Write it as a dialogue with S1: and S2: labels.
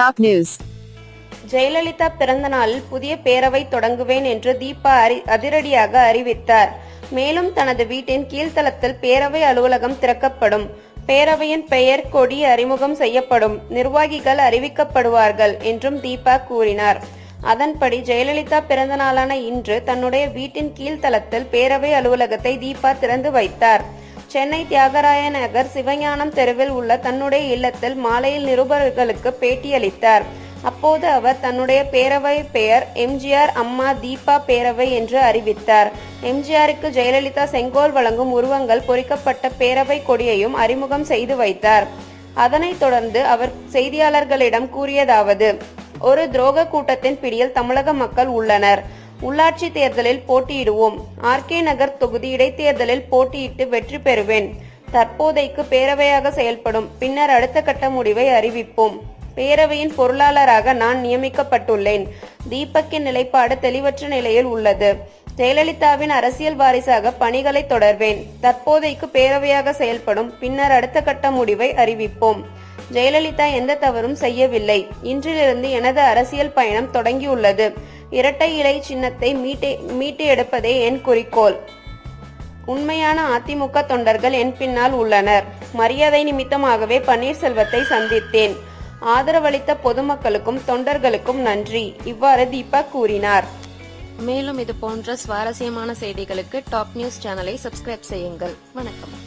S1: Top news.
S2: Jayalalithaa பிறந்த நாளில் புதிய பேரவை தொடங்குவேன் என்று தீபா அதிரடியாக அறிவித்தார். மேலும் தனது வீட்டின் கீழ்த்தளத்தில் பேரவை அலுவலகம் திறக்கப்படும். பேரவையின் பெயர் கொடி அறிமுகம் செய்யப்படும். நிர்வாகிகள் அறிவிக்கப்படுவார்கள் என்றும் தீபா கூறினார். அதன்படி ஜெயலலிதா பிறந்த நாளான இன்று தன்னுடைய வீட்டின் கீழ்த்தளத்தில் பேரவை அலுவலகத்தை தீபா திறந்து வைத்தார். சென்னை தியாகராய நகர் சிவஞானம் தெருவில் உள்ள தன்னுடைய இல்லத்தில் மாலையில் நிருபர்களுக்கு பேட்டியளித்தார். அப்போது அவர் தன்னுடைய பேரவை பெயர் எம்ஜிஆர் அம்மா தீபா பேரவை என்று அறிவித்தார். எம்ஜிஆருக்கு ஜெயலலிதா செங்கோல் வழங்கும் உருவங்கள் பொறிக்கப்பட்ட பேரவை கொடியையும் அறிமுகம் செய்து வைத்தார். அதனைத் தொடர்ந்து அவர் செய்தியாளர்களிடம் கூறியதாவது ஒரு துரோக கூட்டத்தின் பிடியில் தமிழக மக்கள் உள்ளனர். உள்ளாட்சி தேர்தலில் போட்டியிடுவோம். ஆர்கே நகர் தொகுதி இடைத்தேர்தலில் போட்டியிட்டு வெற்றி பெறுவேன். தற்போதைக்கு பேரவையாக செயல்படும். பின்னர் அடுத்த கட்ட முடிவை அறிவிப்போம். பேரவையின் பொருளாளராக நான் நியமிக்கப்பட்டுள்ளேன். தீபக்கின் நிலைப்பாடு தெளிவற்ற நிலையில் உள்ளது. ஜெயலலிதாவின் அரசியல் வாரிசாக பணிகளை தொடர்வேன். தற்போதைக்கு பேரவையாக செயல்படும். பின்னர் அடுத்த கட்ட முடிவை அறிவிப்போம். ஜெயலலிதா எந்த தவறும் செய்யவில்லை. இன்றிலிருந்து எனது அரசியல் பயணம் தொடங்கியுள்ளது. இரட்டை இலை சின்னத்தை மீட்டே மீட்டு எடுப்பதே என் குறிக்கோள். உண்மையான அதிமுக தொண்டர்கள் என் பின்னால் உள்ளனர். மரியாதை நிமித்தமாகவே பன்னீர்செல்வத்தை சந்தித்தேன். ஆதரவளித்த பொதுமக்களுக்கும் தொண்டர்களுக்கும் நன்றி. இவ்வாறு தீபா கூறினார். மேலும் இது போன்ற சுவாரஸ்யமான செய்திகளுக்கு டாப் நியூஸ் சேனலை சப்ஸ்கிரைப் செய்யுங்கள். வணக்கம்.